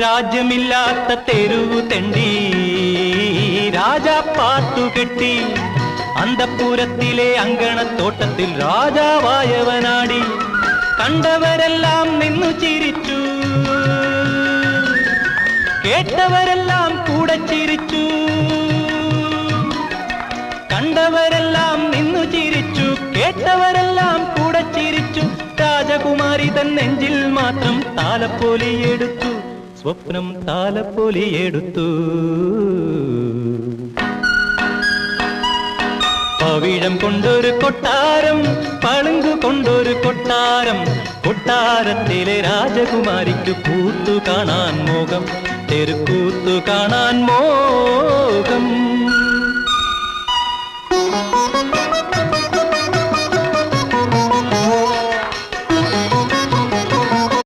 രാജ്യമില്ലാത്ത തെരുവു തെണ്ടി. രാജാ പാട്ടുകെട്ടി അന്തപ്പുരത്തിലെ അങ്കണത്തോട്ടത്തിൽ രാജാവായവനാടി. കണ്ടവരെല്ലാം നിന്നു ചിരിച്ചു. കേട്ടവരെല്ലാം കൂടെ ചിരിച്ചു. കണ്ടവരെല്ലാം നിന്നു ചിരിച്ചു. കേട്ടവരെല്ലാം കൂടെ ചിരിച്ചു. രാജകുമാരി തൻ നെഞ്ചിൽ മാത്രം താലപ്പൊലിയെടുത്തു സ്വപ്നം താലപ്പൊലിയെടുത്തു പവിഴം കൊണ്ടൊരു കൊട്ടാരം പളുങ്കു കൊണ്ടൊരു കൊട്ടാരം കൊട്ടാരത്തിലെ രാജകുമാരിക്ക് കൂത്തു കാണാൻ മോഹം തെരുക്കൂത്തു കാണാൻ മോഹം.